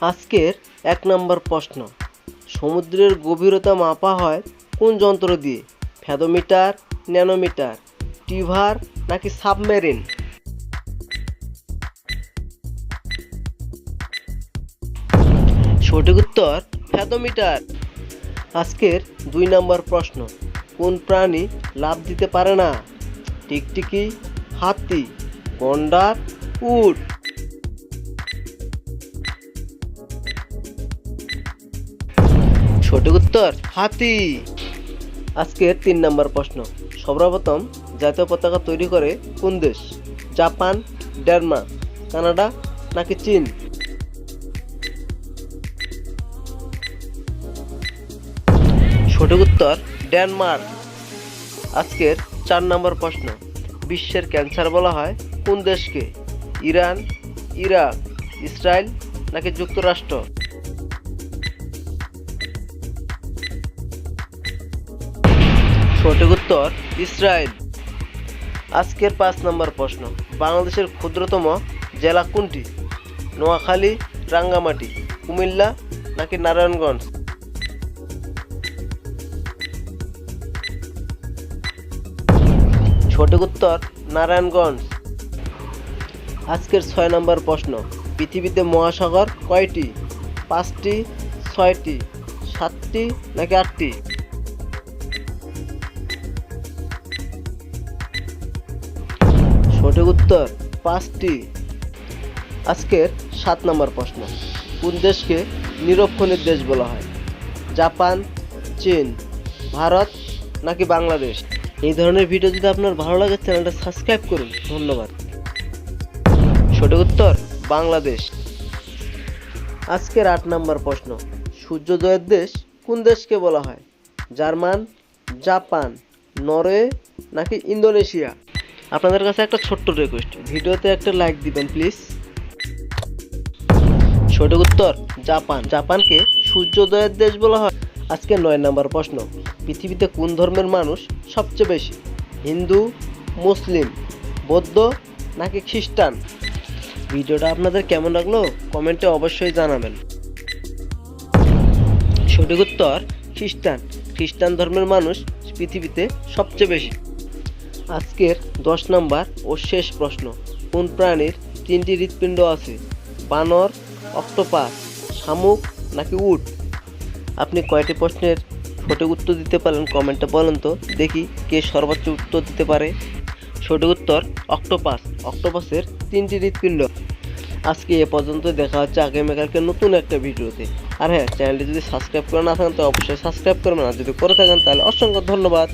আজকের এক নম্বর প্রশ্ন। সমুদ্রের গভীরতা মাপা হয় কোন যন্ত্র দিয়ে? ফ্যাদোমিটার, ন্যানোমিটার, টিভার নাকি সাবমেরিন? সঠিক উত্তর, ফ্যাদোমিটার। আজকের দুই নম্বর প্রশ্ন, কোন প্রাণী লাভ দিতে পারে না? টিকটিকি, হাতি, গন্ডার, উট। সঠিক উত্তর? হাতি। আজকের তিন নম্বর প্রশ্ন। সর্বপ্রথম জাতীয় পতাকা তৈরি করে কোন দেশ? জাপান ডেনমার্ক কানাডা নাকি চীন? সঠিক উত্তর ডেনমার্ক। আজকের চার নম্বর প্রশ্ন। বিশ্বের ক্যান্সার বলা হয় কোন দেশকে? ইরান ইরাক ইসরায়েল নাকি যুক্তরাষ্ট্র? সঠিক উত্তর ইসরায়েল। আজকের পাঁচ নম্বর প্রশ্ন, বাংলাদেশের ক্ষুদ্রতম জেলা কোনটি? নোয়াখালী, রাঙ্গামাটি, কুমিল্লা নাকি নারায়ণগঞ্জ? সঠিক উত্তর নারায়ণগঞ্জ। আজকের ছয় নম্বর প্রশ্ন, পৃথিবীতে মহাসাগর কয়টি? পাঁচটি, ছয়টি, সাতটি নাকি আটটি? সঠিক উত্তর পাঁচটি। আজকের সাত নম্বর প্রশ্ন। কোন দেশকে নিরক্ষণের দেশ বলা হয়? জাপান, চীন, ভারত নাকি বাংলাদেশ? এই ধরনের ভিডিও যদি আপনার ভালো লাগে, চ্যানেলটা সাবস্ক্রাইব করুন। ধন্যবাদ। সঠিক উত্তর, বাংলাদেশ। আজকের আট নম্বর প্রশ্ন। সূর্যোদয়ের দেশ কোন দেশকে বলা হয়? জার্মান, জাপান, নরওয়ে নাকি ইন্দোনেশিয়া? আপনাদের কাছে একটা ছোট্ট রিকোয়েস্ট ভিডিওতে একটা লাইক দিবেন প্লিজ সঠিক উত্তর, জাপান। জাপানকে সূর্যোদয়ের দেশ বলা হয়। আজকে নয় নম্বর প্রশ্ন, পৃথিবীতে কোন ধর্মের মানুষ সবচেয়ে বেশি? হিন্দু, মুসলিম, বৌদ্ধ নাকি খ্রিস্টান? ভিডিওটা আপনাদের কেমন লাগল? কমেন্টে অবশ্যই জানাবেন। সঠিক উত্তর, খ্রিস্টান। খ্রিস্টান ধর্মের মানুষ পৃথিবীতে সবচেয়ে বেশি। আজকের দশ নম্বর ও শেষ প্রশ্ন। কোন প্রাণীর তিনটি হৃৎপিণ্ড আছে? বানর, অক্টোপাস, শামুক নাকি উট? আপনি কয়টি প্রশ্নের সঠিক উত্তর দিতে পারেন কমেন্টে বলেন তো। দেখি কে সর্বোচ্চ উত্তর দিতে পারে। সঠিক উত্তর, অক্টোপাস। অক্টোপাসের তিনটি হৃৎপিণ্ড। আজকে এ পর্যন্ত দেখা হচ্ছে আগামীকালকে নতুন একটা ভিডিওতে। আর হ্যাঁ চ্যানেলটি যদি সাবস্ক্রাইব করে না থাকেন তো অবশ্যই সাবস্ক্রাইব করবেন। আর যদি করে থাকেন তাহলে অসংখ্য ধন্যবাদ।